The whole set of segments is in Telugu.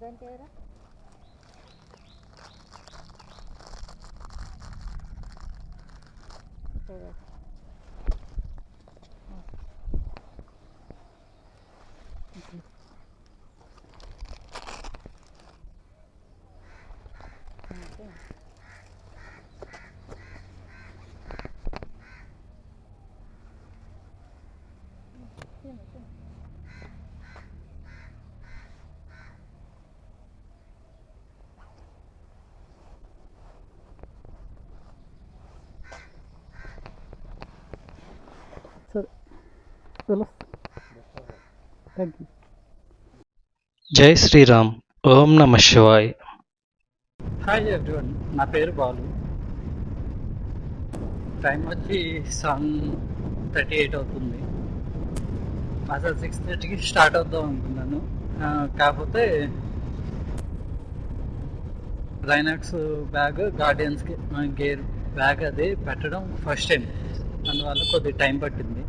దానికి ఎవరా సరే. ఓకే. జై శ్రీరామ్. ఓం నమ శివాయ్. హాయ్ ఎవ్రీవన్ నా పేరు బాలు. టైం వచ్చి సెవెన్ థర్టీ ఎయిట్ అవుతుంది. అసలు సిక్స్ థర్టీకి స్టార్ట్ అవుదాం అనుకున్నాను. కాకపోతే రైనాక్స్ బ్యాగ్ గార్డియన్స్కి గేర్ బ్యాగ్ అది పెట్టడం ఫస్ట్ టైం అందువల్ల కొద్ది టైం పట్టింది.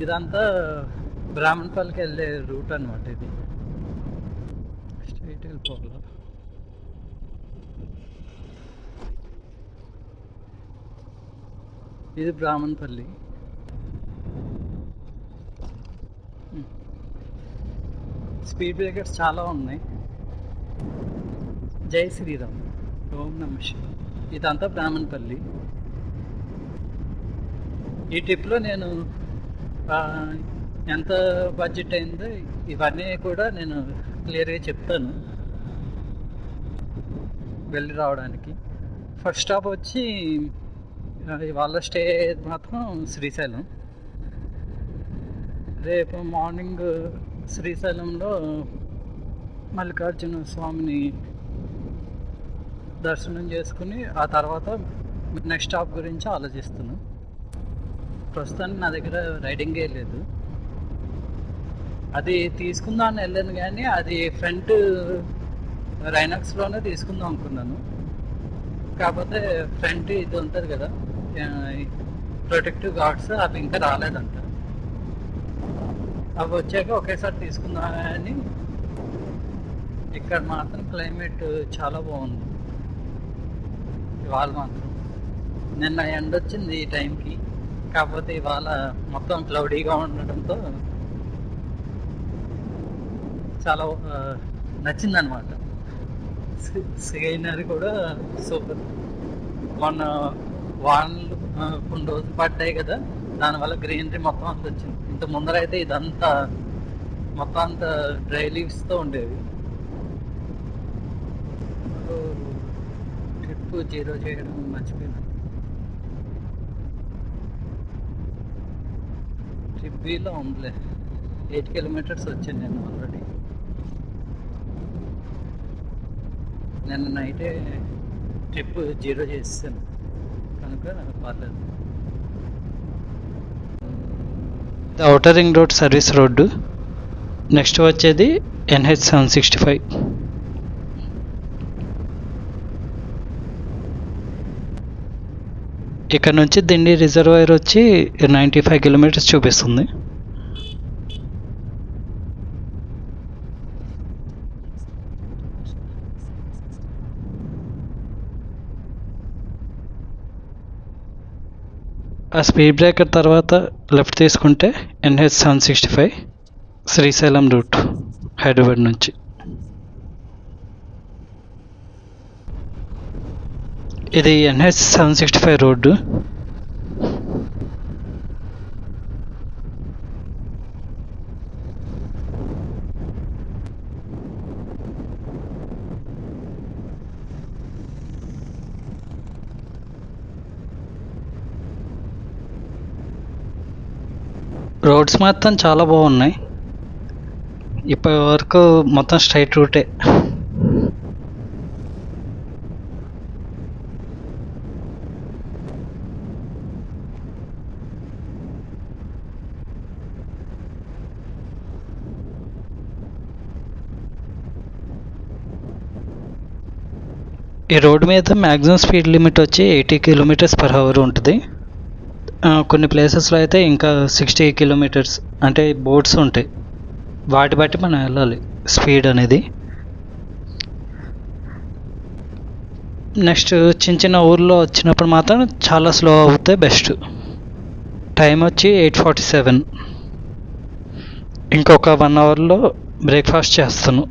ఇదంతా బ్రాహ్మణపల్లికి వెళ్ళే రూట్ అనమాట ఇది. స్ట్రైట్ వెళ్ళిపోవాలి ఇది బ్రాహ్మణపల్లి స్పీడ్ బ్రేకర్స్ చాలా ఉన్నాయి. జై శ్రీరామ్. ఓం నమ ఇదంతా బ్రాహ్మణపల్లి ఈ ట్రిప్లో నేను ఎంత బడ్జెట్ అయిందో ఇవన్నీ కూడా నేను క్లియర్గా చెప్తాను. వెళ్ళి రావడానికి. ఫస్ట్ స్టాప్ వచ్చి వాళ్ళ ఇవాళ స్టే మాత్రం శ్రీశైలం. రేపు మార్నింగ్ శ్రీశైలంలో మల్లికార్జున స్వామిని దర్శనం చేసుకుని ఆ తర్వాత నెక్స్ట్ స్టాప్ గురించి ఆలోచిస్తున్నాను ప్రస్తుతానికి నా దగ్గర రైడింగే లేదు. అది తీసుకుందామని వెళ్ళాను కానీ అది ఫ్రంట్ రైనాక్స్లోనే తీసుకుందాం అనుకున్నాను. కాకపోతే ఫ్రంట్ ఇది ఉంటుంది కదా ప్రొటెక్టివ్ గార్డ్స్ అవి ఇంకా రాలేదంట. అవి వచ్చాక ఒకేసారి తీసుకుందామని ఇక్కడ మాత్రం క్లైమేట్ చాలా బాగుంది. ఇవాళ మాత్రం. నిన్న ఎండ వచ్చింది ఈ టైంకి. కాకపోతే ఇవాళ మొత్తం క్లౌడీగా ఉండడంతో చాలా నచ్చింది అనమాట సీనరీ కూడా సూపర్. మొన్న వానలు కొన్ని రోజులు పడ్డాయి కదా దానివల్ల గ్రీనరీ మొత్తం అంత వచ్చింది. ఇంత ముందర అయితే ఇదంతా మొత్తం అంత డ్రై లీవ్స్తో ఉండేవి. ట్రిప్ జీరో చేయడం మర్చిపోయాను. ట్రిప్ ఉందిలే. ఎయిట్ కిలోమీటర్స్ వచ్చాను నేను ఆల్రెడీ నిన్న నైటే ట్రిప్ జీరో చేసాను కనుక పర్లేదు. Outer ring road service road next వచ్చేది ఎన్హెచ్ సెవెన్ సిక్స్టీ ఫైవ్ ఇక్కడ నుంచి దిండి రిజర్వాయర్ వచ్చి నైంటీ ఫైవ్ కిలోమీటర్స్ చూపిస్తుంది. ఆ స్పీడ్ బ్రేకర్ తర్వాత లెఫ్ట్ తీసుకుంటే NH seven sixty five Srisailam route Hyderabad నుంచి. ఇది NH seven sixty five road. Roads మొత్తం చాలా బాగున్నాయి. ఇప్పటి వరకు మొత్తం స్ట్రైట్ రూటే. ఈ రోడ్డు మీద మ్యాక్సిమం స్పీడ్ లిమిట్ వచ్చి ఎయిటీ కిలోమీటర్స్ పర్ అవర్ ఉంటుంది. కొన్ని ప్లేసెస్లో అయితే ఇంకా సిక్స్టీ కిలోమీటర్స్ అంటే బోట్స్ ఉంటాయి. వాటి బట్టి మనం వెళ్ళాలి స్పీడ్ అనేది. నెక్స్ట్ చిన్న చిన్న ఊర్లో వచ్చినప్పుడు మాత్రం చాలా స్లో అవుతే బెస్ట్. టైం వచ్చి ఎయిట్ ఫార్టీ సెవెన్. ఇంకొక వన్ అవర్లో బ్రేక్ఫాస్ట్ చేస్తాను.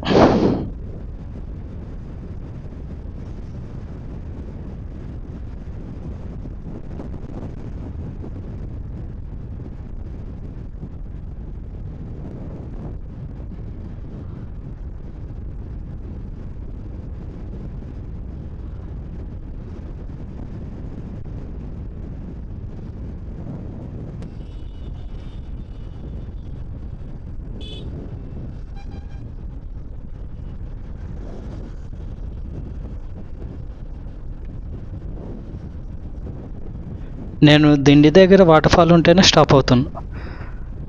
నేను దిండి దగ్గర వాటర్ ఫాల్ ఉంటేనే స్టాప్ అవుతాను.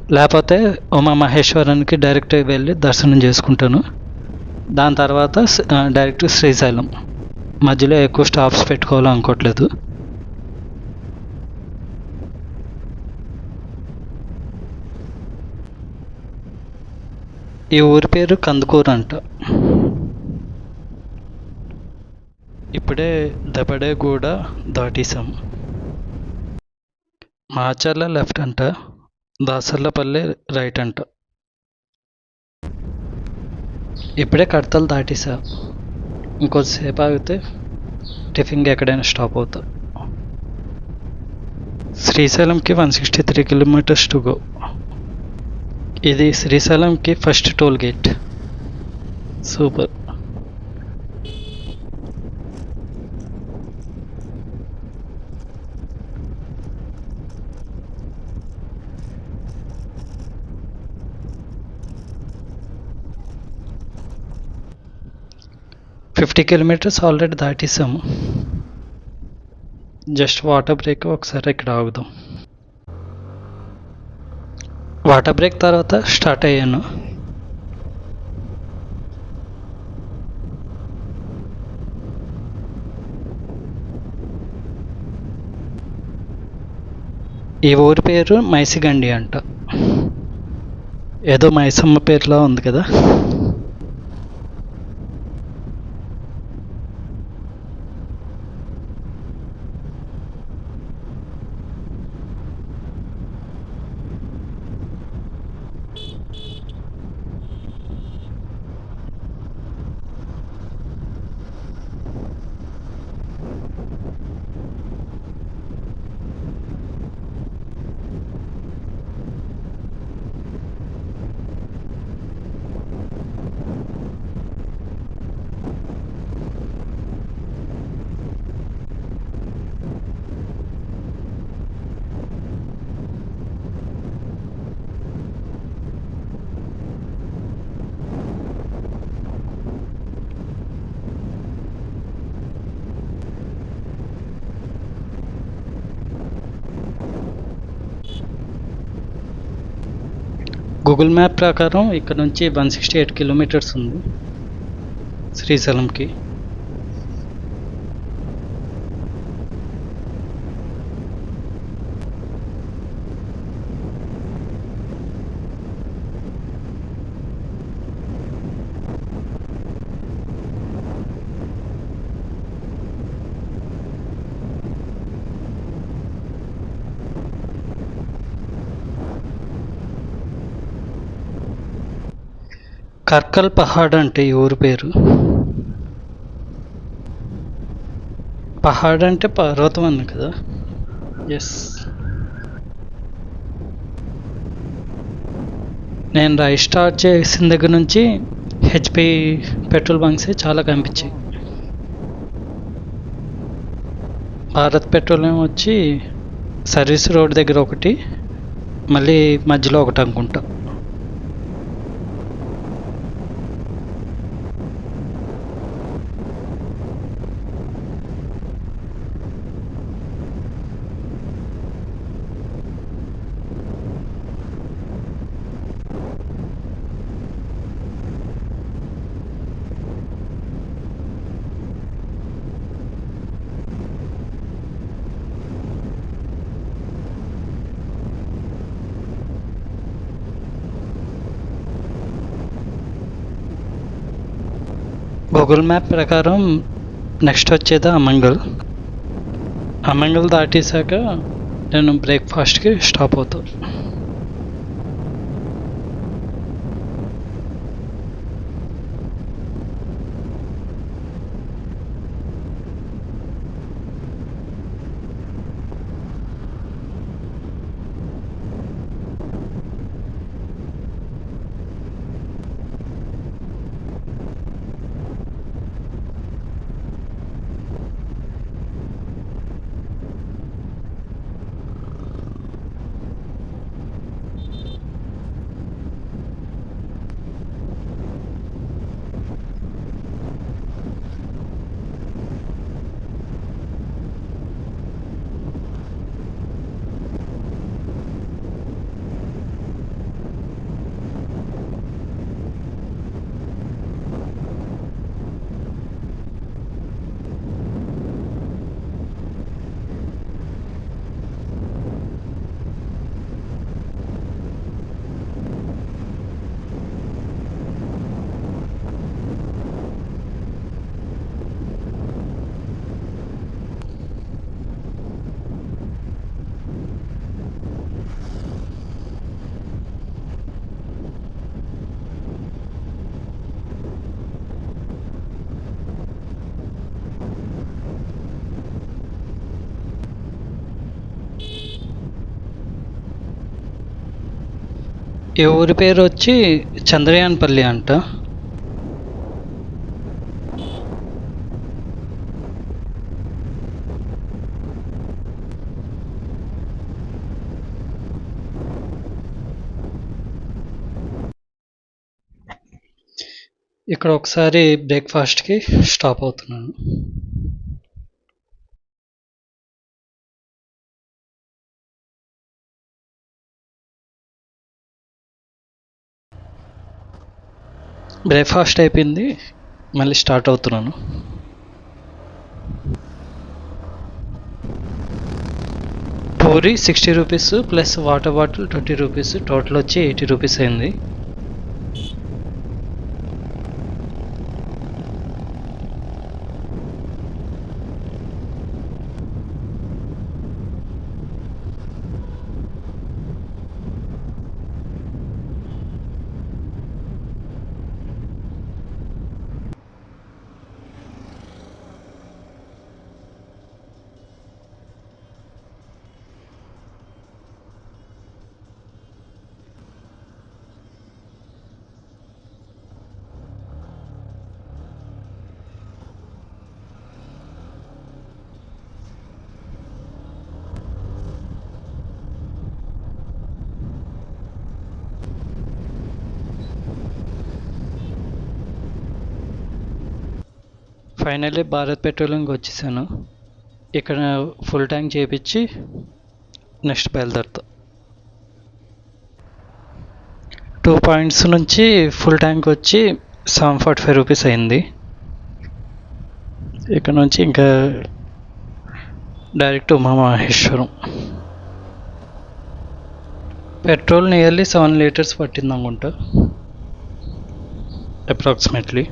లేకపోతే ఉమా మహేశ్వరానికి డైరెక్ట్ వెళ్ళి దర్శనం చేసుకుంటాను. దాని తర్వాత డైరెక్ట్ శ్రీశైలం. మధ్యలో ఎక్కువ స్టాప్స్ పెట్టుకోవాలి అనుకోవట్లేదు ఈ ఊరి పేరు కందుకూరు అంట. ఇప్పుడే దబడేగూడ దాటేశాము మాచర్ల లెఫ్ట్ అంట దాసర్లపల్లి రైట్ అంట. ఇప్పుడే కడతలు దాటేసా ఇంకొద్దిసేపు ఆగితే టిఫిన్కి ఎక్కడైనా స్టాప్ అవుతా. శ్రీశైలంకి one sixty three kilometres to go. ఇది శ్రీశైలంకి first toll gate. Super. Fifty kilometres already దాటేసాము. Just water break ఒకసారి ఇక్కడ ఆగుదాం. వాటర్ బ్రేక్ తర్వాత స్టార్ట్ అయ్యాను. ఈ ఊరి పేరు మైసిగండి అంట. ఏదో మైసమ్మ పేరులా ఉంది కదా. గూగుల్ మ్యాప్ ప్రకారం ఇక్కడ నుంచి వన్ సిక్స్టీ ఎయిట్ కిలోమీటర్స్ ఉంది శ్రీశైలంకి. కర్కల్ పహాడ్ అంటే ఈ ఊరు పేరు. పహాడ్ అంటే పర్వతం అన్న కదా? ఎస్ నేను రైడ్ స్టార్ట్ చేసిన దగ్గర నుంచి హెచ్పి పెట్రోల్ బంక్స్ చాలా కనిపించాయి. భారత్ పెట్రోలియం వచ్చి సర్వీస్ రోడ్ దగ్గర ఒకటి మళ్ళీ మధ్యలో ఒకటి అనుకుంటా. గూగుల్ మ్యాప్ ప్రకారం నెక్స్ట్ వచ్చేది అమంగల్ అమంగల్ దాటేశాక నేను బ్రేక్ఫాస్ట్కి స్టాప్ అవుతాను ఈ ఊరి పేరు వచ్చి చంద్రయాన్పల్లి అంట. ఇక్కడ ఒకసారి బ్రేక్ఫాస్ట్కి స్టాప్ అవుతున్నాను. బ్రేక్ఫాస్ట్ అయిపోయింది. మళ్ళీ స్టార్ట్ అవుతున్నాను. Puri sixty rupees plus water bottle twenty rupees. Total వచ్చి ఎయిటీ రూపీస్ అయింది. ఫైనల్లీ భారత్ పెట్రోలియంకి వచ్చేసాను. ఇక్కడ ఫుల్ ట్యాంక్ చేయించి నెక్స్ట్ బయలుదేరుతా. టూ పాయింట్స్ నుంచి ఫుల్ ట్యాంక్ వచ్చి సెవెన్ ఫార్టీ ఫైవ్ రూపీస్ అయింది. ఇక్కడ నుంచి ఇంకా direct Umamaheshwaram petrol nearly seven litres పట్టింది అనుకుంటా అప్రాక్సిమేట్లీ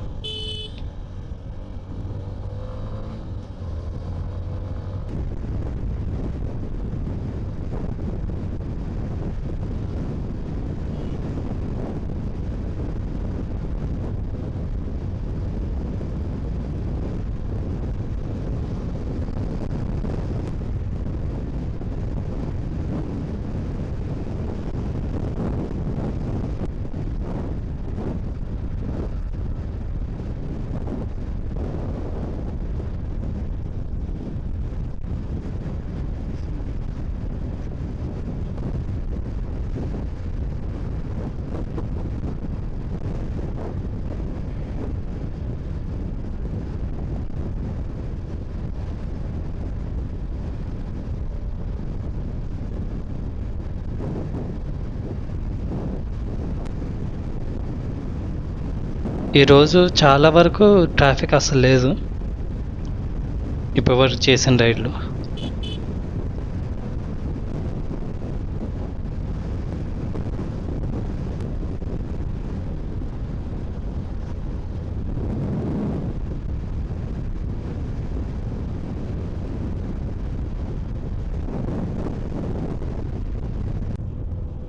ఈరోజు చాలా వరకు ట్రాఫిక్ అసలు లేదు. ఇప్పటివరకు చేసిన రైడ్లు.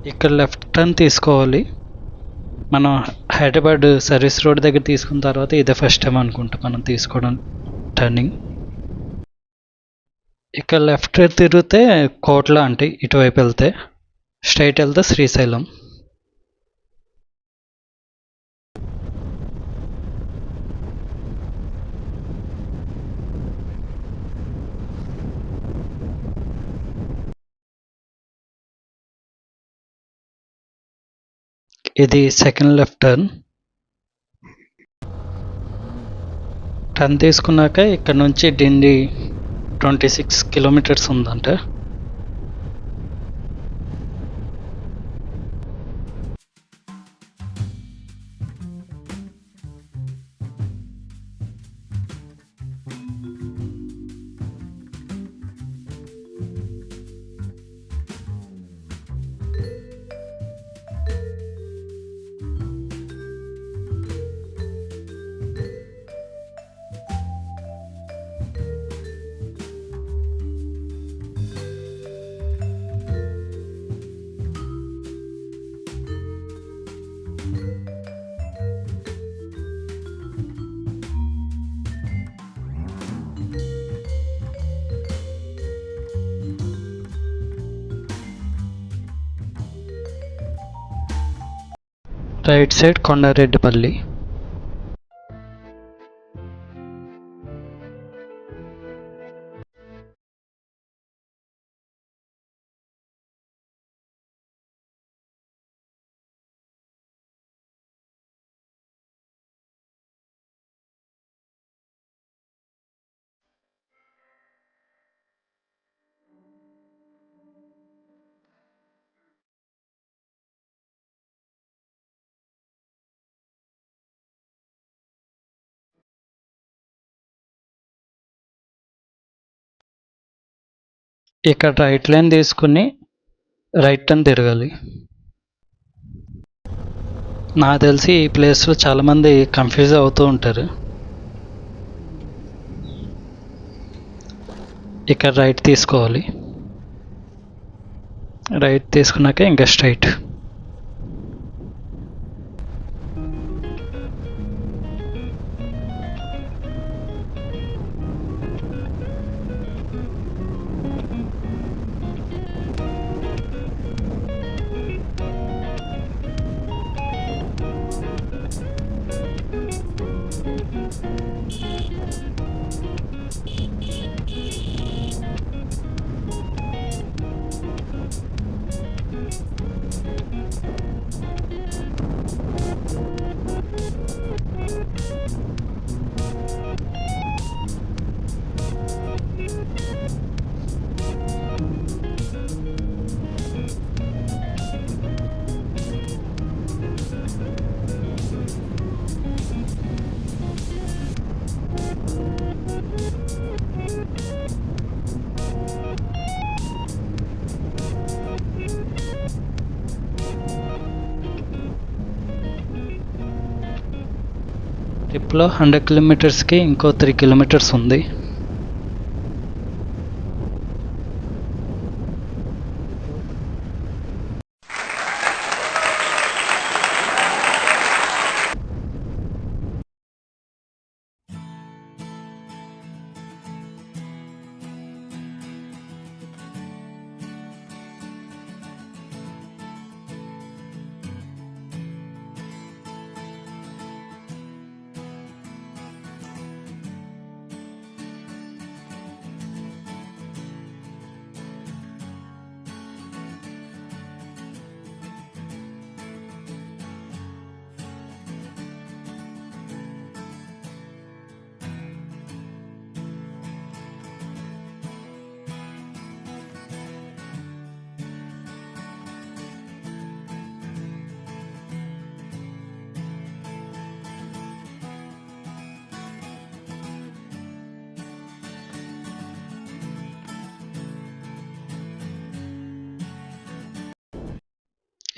ఇక్కడ లెఫ్ట్ టర్న్ తీసుకోవాలి. మనం హైదరాబాద్ సర్వీస్ రోడ్ దగ్గర తీసుకున్న తర్వాత ఇదే ఫస్ట్ టైం అనుకుంటా మనం తీసుకోవడం టర్నింగ్ ఇక్కడ లెఫ్ట్ తిరిగితే కోట్ల అంటే ఇటువైపు వెళ్తే స్ట్రైట్ వెళ్తే శ్రీశైలం. ఇది సెకండ్ లెఫ్ట్ టర్న్ టర్న్ తీసుకున్నాక ఇక్కడ నుంచి డిండి ట్వంటీ సిక్స్ కిలోమీటర్స్ ఉందంట. Right side Kondareddipalli. ఇక్కడ రైట్ లైన్ తీసుకుని రైట్ టర్న్ తిరగాలి. నాకు తెలిసి ఈ ప్లేస్లో చాలామంది కన్ఫ్యూజ్ అవుతూ ఉంటారు. ఇక్కడ రైట్ తీసుకోవాలి. రైట్ తీసుకున్నాక ఇంకా స్ట్రైట్ ట్రిప్లో హండ్రెడ్ కిలోమీటర్స్కి ఇంకో త్రీ కిలోమీటర్స్ ఉంది.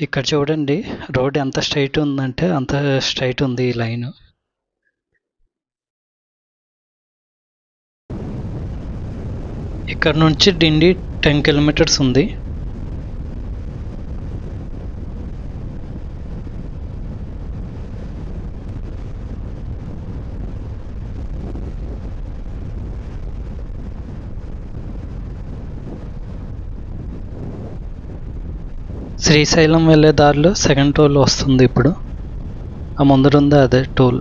ఇక్కడ చూడండి రోడ్ ఎంత స్ట్రైట్ ఉందంటే అంత స్ట్రైట్ ఉంది ఈ లైన్. ఇక్కడ నుంచి డిండి టెన్ కిలోమీటర్స్ ఉంది. శ్రీశైలం వెళ్ళే దారిలో సెకండ్ టోల్ వస్తుంది ఇప్పుడు. ఆ ముందరుంది అదే టోల్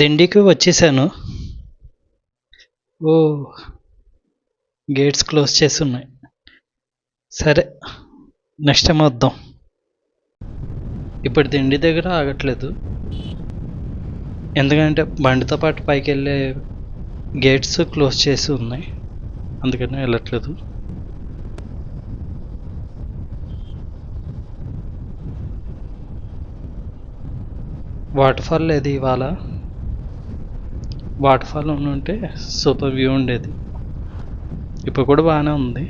దిండికి వచ్చేసాను. ఓ గేట్స్ క్లోజ్ చేసి ఉన్నాయి సరే నెక్స్ట్ టైం వద్దాం. ఇప్పుడు దిండి దగ్గర ఆగట్లేదు. ఎందుకంటే బండితో పాటు పైకి వెళ్ళే గేట్స్ క్లోజ్ చేసి ఉన్నాయి. అందుకని వెళ్ళట్లేదు. వాటర్ ఫాల్ లేదు ఇవాళ. వాటర్ ఫాల్ ఉంటే సూపర్ వ్యూ ఉండేది. ఇప్పుడు కూడా బాగానే ఉంది.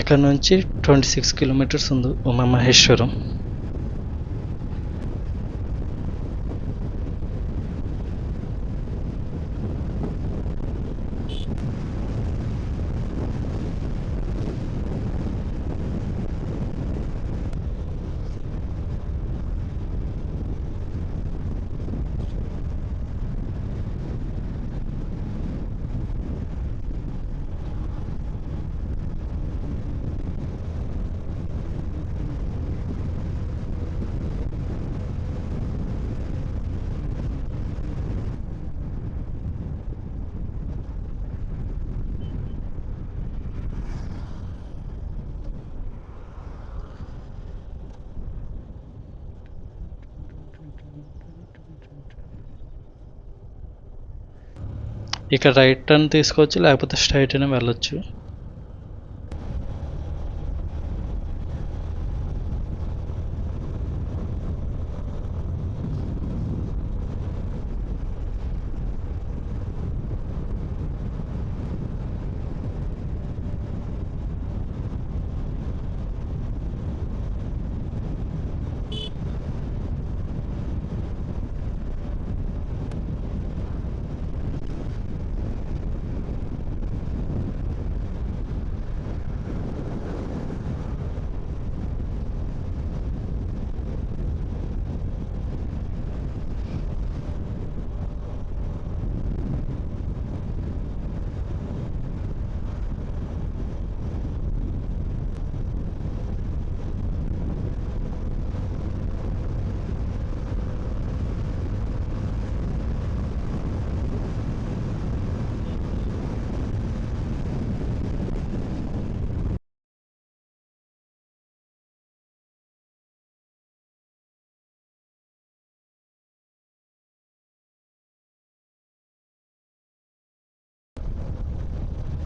ఇక్కడ నుంచి ట్వంటీ సిక్స్ కిలోమీటర్స్ ఉంది ఉమా మహేశ్వరం. ఇక్కడ రైట్ టర్న్ తీసుకోవచ్చు లేకపోతే స్ట్రైట్ అయినా వెళ్ళొచ్చు.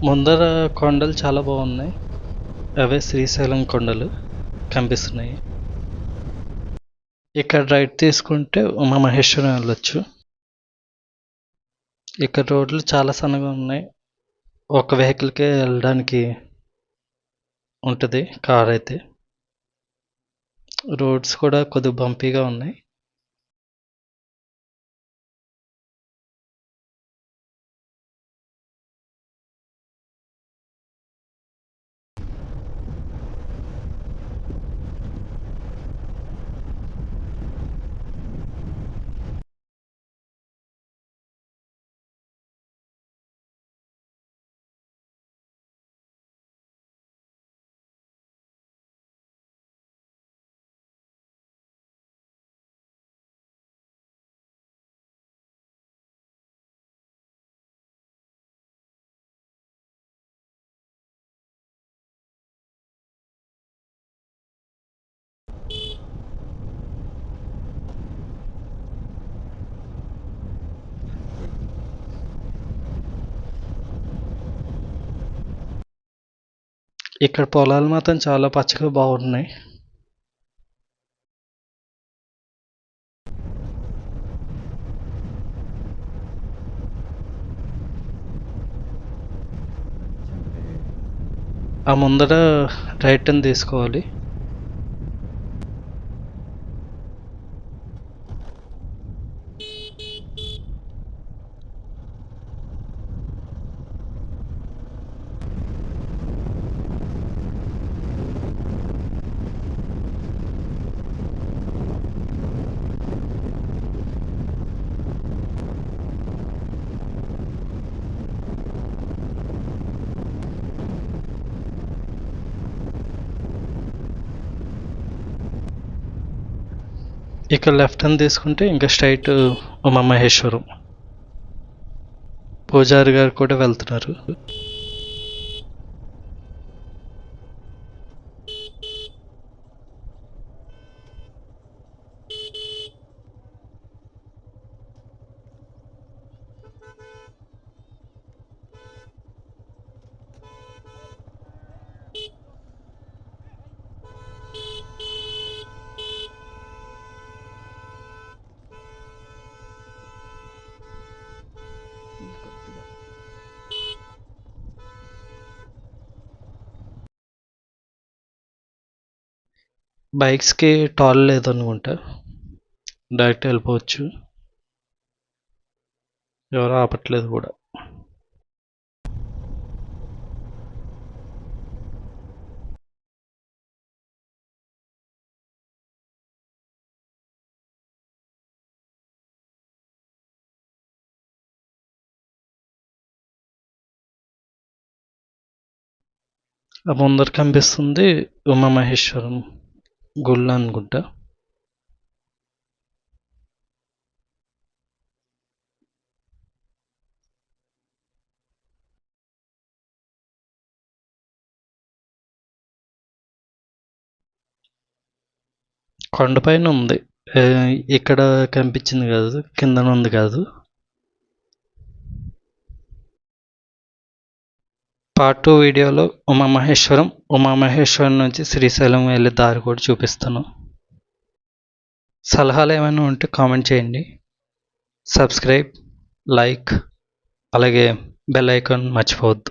ముందర కొండలు చాలా బాగున్నాయి. అవే శ్రీశైలం కొండలు కనిపిస్తున్నాయి. ఇక్కడ రైట్ తీసుకుంటే ఉమా మహేశ్వరం వెళ్ళొచ్చు. ఇక్కడ రోడ్లు చాలా సన్నగా ఉన్నాయి. ఒక వెహికల్కే వెళ్ళడానికి ఉంటుంది కార్ అయితే. రోడ్స్ కూడా కొద్దిగా బంపీగా ఉన్నాయి. ఇక్కడ పొలాలు మాత్రం చాలా పచ్చగా బాగున్నాయి. ఆ ముందర రైట్ టర్న్ తీసుకోవాలి. ఇక్కడ లెఫ్ట్ అని తీసుకుంటే ఇంకా స్ట్రైట్ ఉమామహేశ్వరం పూజారి గారు కూడా వెళ్తున్నారు. బైక్స్కి టాల్ లేదనుకుంటా. డైరెక్ట్ వెళ్ళిపోవచ్చు. ఎవరు ఆపట్లేదు కూడా. ఆ ముందర కనిపిస్తుంది ఉమామహేశ్వరం. గుళ్ళు అనుకుంటా కొండపైన ఉంది. ఇక్కడ కనిపించింది కాదు కిందన ఉంది కాదు. పార్ట్ టూ వీడియోలో ఉమామహేశ్వరం ఉమామహేశ్వరం నుంచి శ్రీశైలం వెళ్ళే దారి కూడా చూపిస్తాను సలహాలు ఏమైనా ఉంటే కామెంట్ చేయండి. సబ్స్క్రైబ్ లైక్ అలాగే బెల్ ఐకాన్ మర్చిపోవద్దు.